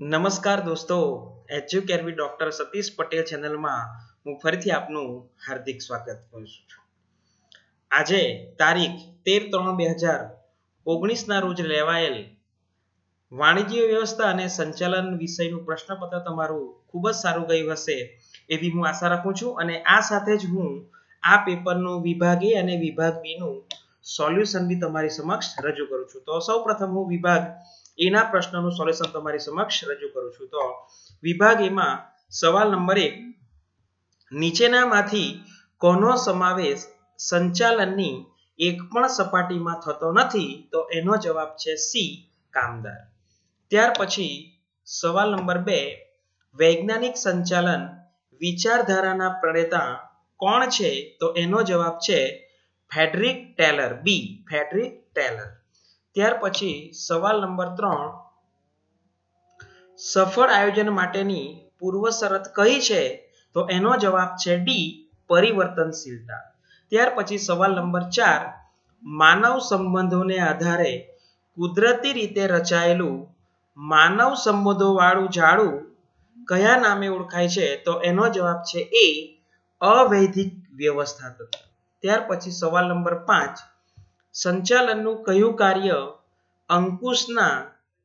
નમસ્કાર દોસ્તો એજ્યુકેરવી ડોક્ટર સતીશ પટેલ ચેનલમાં હું ફરીથી આપનું હાર્દિક સ્વાગત કરું છું. આજે તારીખ તેર ત્રણ બે હજાર ઓગણીસના રોજ લેવાયેલ વાણિજ્ય વ્યવસ્થા અને સંચાલન વિષયનું પ્રશ્નપત્ર તમારું ખૂબ જ સારું ગયું હશે એવી હું આશા રાખું છું અને આ સાથે જ હું આ પેપરનું વિભાગ એ અને વિભાગ બીનું સોલ્યુશન બી તમારી સમક્ષ રજૂ કરું છું. તો સૌ પ્રથમ હું વિભાગ એના પ્રશ્નનું સોલ્યુશન તમારી સમક્ષ રજૂ કરું છું. તો વિભાગ એમાં સવાલ નંબર એક, નીચેનામાંથી કોનો સમાવેશ સંચાલનની એક પણ સપાટીમાં થતો નથી? તો એનો જવાબ છે સી, કામદાર. ત્યાર પછી સવાલ નંબર બે, વૈજ્ઞાનિક સંચાલન વિચારધારાના પ્રણેતા કોણ છે? તો એનો જવાબ છે Frederick Taylor, B, Frederick Taylor. ત્યાર પછી સવાલ નંબર ત્રણ. સફળ આયોજન માટેની પૂર્વ શરત કઈ છે? તો એનો જવાબ છે ડી, પરિવર્તનશીલતા. ત્યાર પછી સવાલ નંબર ચાર. માનવ સંબંધોને આધારે કુદરતી રીતે રચાયેલું માનવ સંબંધો વાળું ઝાડું કયા નામે ઓળખાય છે? તો એનો જવાબ છે એ, અવૈધિક વ્યવસ્થા તંત્ર ત્યાર પછી સવાલ નંબર પાંચ. સંચાલનનું કયું કાર્ય અંકુશના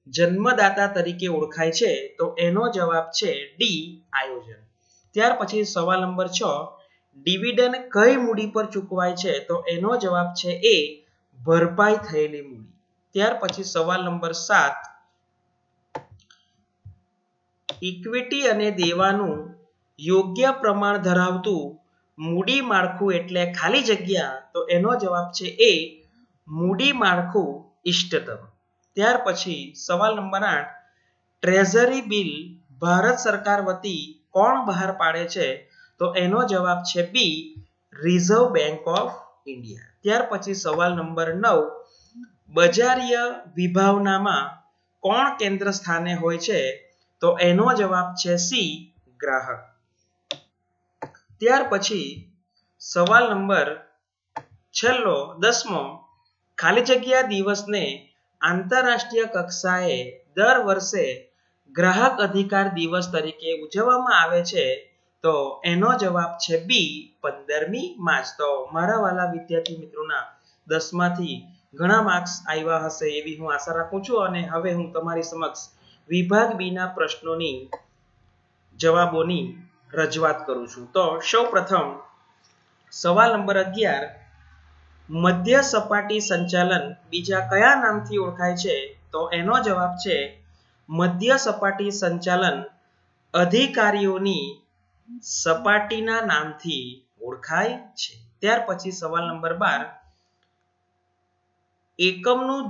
જન્મદાતા તરીકે ઓળખાય છે, તો એનો જવાબ છે ડી આયોજન. ત્યાર પછી સવાલ નંબર છ, ડિવિડન્ડ કઈ મૂડી પર ચૂકવાય છે, તો એનો જવાબ છે એ, ભરપાઈ થયેલી મૂડી. ત્યાર પછી સવાલ નંબર સાત, ઇક્વિટી અને દેવાનું યોગ્ય પ્રમાણ ધરાવતું મૂડી માળખું એટલે ખાલી જગ્યા, તો એનો જવાબ છે એ મૂડી માળખું ઇષ્ટતમ ત્યાર પછી સવાલ નંબર આઠ, ટ્રેઝરી બિલ ભારત સરકાર વતી કોણ બહાર પાડે છે? તો એનો જવાબ છે B, Reserve Bank of India. ત્યાર પછી સવાલ નંબર નવ, બજારીય વિભાવનામાં કોણ કેન્દ્ર સ્થાને હોય છે? તો એનો જવાબ છે સી, ગ્રાહક. ત્યાર પછી સવાલ નંબર છેલ્લો, દસમો ખાલી જગ્યા દિવસને આંતરરાષ્ટ્રીય કક્ષાએ દર વર્ષે ગ્રાહક અધિકાર દિવસ તરીકે ઉજવવામાં આવે છે, તો એનો જવાબ છે બી, પંદરમી માર્ચ. તો મારા વાલા વિદ્યાર્થી મિત્રોના દસમાંથી ઘણા માર્ક્સ આવ્યા હશે એવી હું આશા રાખું છું અને હવે હું તમારી સમક્ષ વિભાગ બીના પ્રશ્નોની જવાબોની રજૂઆત કરું છું. તો સૌ પ્રથમ સવાલ નંબર અગિયાર મધ્ય સપાટી સંચાલન બીજા કયા નામથી ઓળખાય છે? તો એનો જવાબ છે મધ્ય સપાટી સંચાલન અધિકારીઓની સપાટીના નામથી ઓળખાય છે. ત્યાર પછી સવાલ નંબર બાર. એકમનું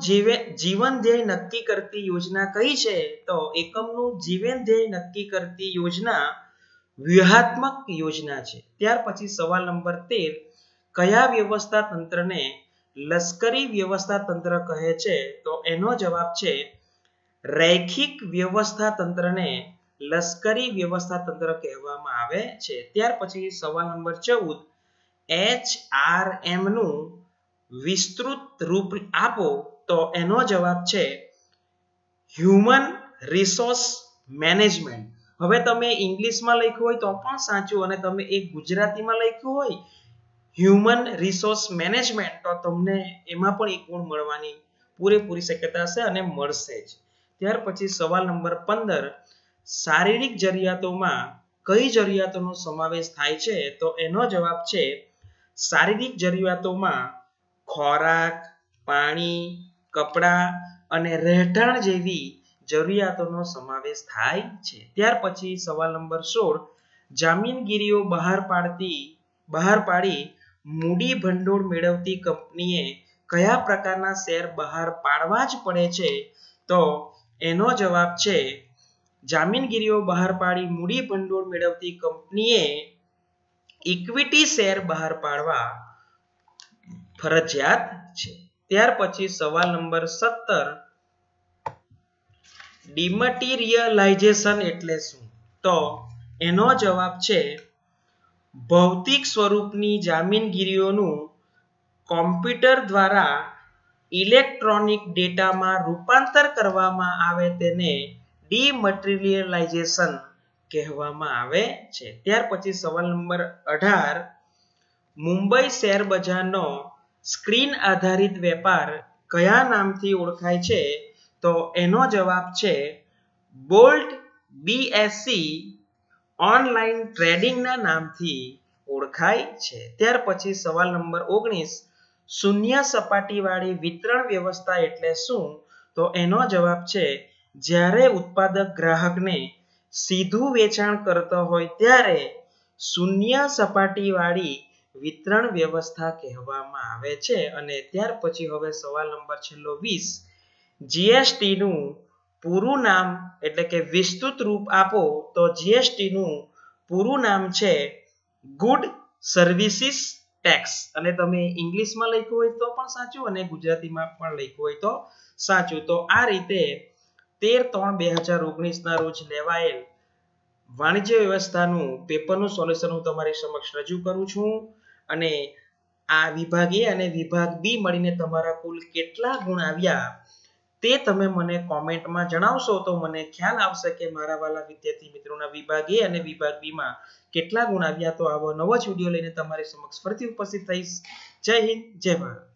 જીવન ધ્યેય નક્કી કરતી યોજના કઈ છે? તો એકમનું જીવન ધ્યેય નક્કી કરતી યોજના વ્યૂહાત્મક યોજના છે. ત્યાર પછી સવાલ નંબર તેર. કયા વ્યવસ્થા તંત્રને લશ્કરી વ્યવસ્થા તંત્ર કહે છે? તો એનો જવાબ છે, રૈખિક વ્યવસ્થા તંત્રને લશ્કરી વ્યવસ્થા તંત્ર કહેવામાં આવે છે. ત્યાર પછી સવાલ નંબર ચૌદ એચ આરનું વિસ્તૃત રૂપ આપો. તો એનો જવાબ છે, હ્યુમન રિસોર્સ મેનેજમેન્ટ. હવે તમે ઇંગ્લિશમાં લખ્યું હોય તો પણ સાચું અને તમે એક ગુજરાતીમાં લખ્યું હોય હ્યુમન રિસોર્સ મેનેજમેન્ટ તો તમને એમાં પણ એક ગુણ મળવાની પૂરેપૂરી શક્યતા છે અને મળશે જ. ત્યાર પછી સવાલ નંબર પંદર, શારીરિક જરૂરિયાતોમાં કઈ જરૂરિયાતોનો સમાવેશ થાય છે? તો એનો જવાબ છે, શારીરિક જરૂરિયાતોમાં ખોરાક, પાણી, કપડાં અને રહેઠાણ જેવી જરૂરિયાતોનો સમાવેશ થાય છે. ત્યાર પછી સવાલ નંબર સોળ, જામીનગીરીઓ બહાર પાડતી, બહાર પાડી મૂડી ભંડોળ મેળવતી કંપનીએ કયા પ્રકારના શેર બહાર પાડવા જ પડે છે? તો એનો જવાબ છે, જામીનગીરીઓ બહાર પાડી મૂડી ભંડોળ મેળવતી કંપનીએ ઇક્વિટી શેર બહાર પાડવા ફરજિયાત છે. ત્યાર પછી સવાલ નંબર સત્તર, ડિમટીરિયલાઇઝેશન એટલે શું? તો એનો જવાબ છે ભૌતિક સ્વરૂપની જામીનગીરીઓનું કોમ્પ્યુટર દ્વારા ઇલેક્ટ્રોનિક ડેટામાં રૂપાંતર કરવામાં આવે તેને ડીમટીરિયલાઇઝેશન કહેવામાં આવે છે. ત્યાર પછી સવાલ નંબર અઢાર, મુંબઈ શેર બજારનો સ્ક્રીન આધારિત વેપાર કયા નામથી ઓળખાય છે? તો એનો જવાબ છે બોલ્ટ બીએસસી ઓનલાઈન ટ્રેડિંગના નામથી ઓળખાય છે. ત્યાર પછી સવાલ નંબર ઓગણીસ, શૂન્ય સપાટીવાળી વિતરણ વ્યવસ્થા એટલે શું? તો એનો જવાબ છે, જ્યારે ઉત્પાદક ગ્રાહકને સીધું વેચાણ કરતો હોય ત્યારે શૂન્ય સપાટીવાળી વિતરણ વ્યવસ્થા કહેવામાં આવે છે. અને ત્યાર પછી હવે સવાલ નંબર છેલ્લો વીસ જીએસટી નું પૂરું નામ એટલે કે વિસ્તૃત રૂપ આપો, તો જીએસટીનું પૂરું નામ છે ગુડ સર્વિસીસ ટેક્સ અને તમે ઇંગ્લિશમાં લખ્યું હોય તો પણ સાચું અને ગુજરાતીમાં પણ લખ્યું હોય તો સાચું. તો આ રીતે તેર ત્રણ બે હજાર ઓગણીસના રોજ લેવાયેલ વાણિજ્ય વ્યવસ્થાનું પેપરનું સોલ્યુશન હું તમારી સમક્ષ રજૂ કરું છું. અને આ વિભાગ એ અને વિભાગ બી મળીને તમારા કુલ કેટલા ગુણ આવ્યા તે તમે મને કોમેન્ટમાં જણાવશો તો મને ખ્યાલ આવશે કે મારા વાલા વિદ્યાર્થી મિત્રોના વિભાગ એ અને વિભાગ બીમાં કેટલા ગુણ આવ્યા. તો આવો નવો જ વીડિયો લઈને તમારી સમક્ષ ફરીથી ઉપસ્થિત થઈશ. જય હિન્દ, જય ભારત.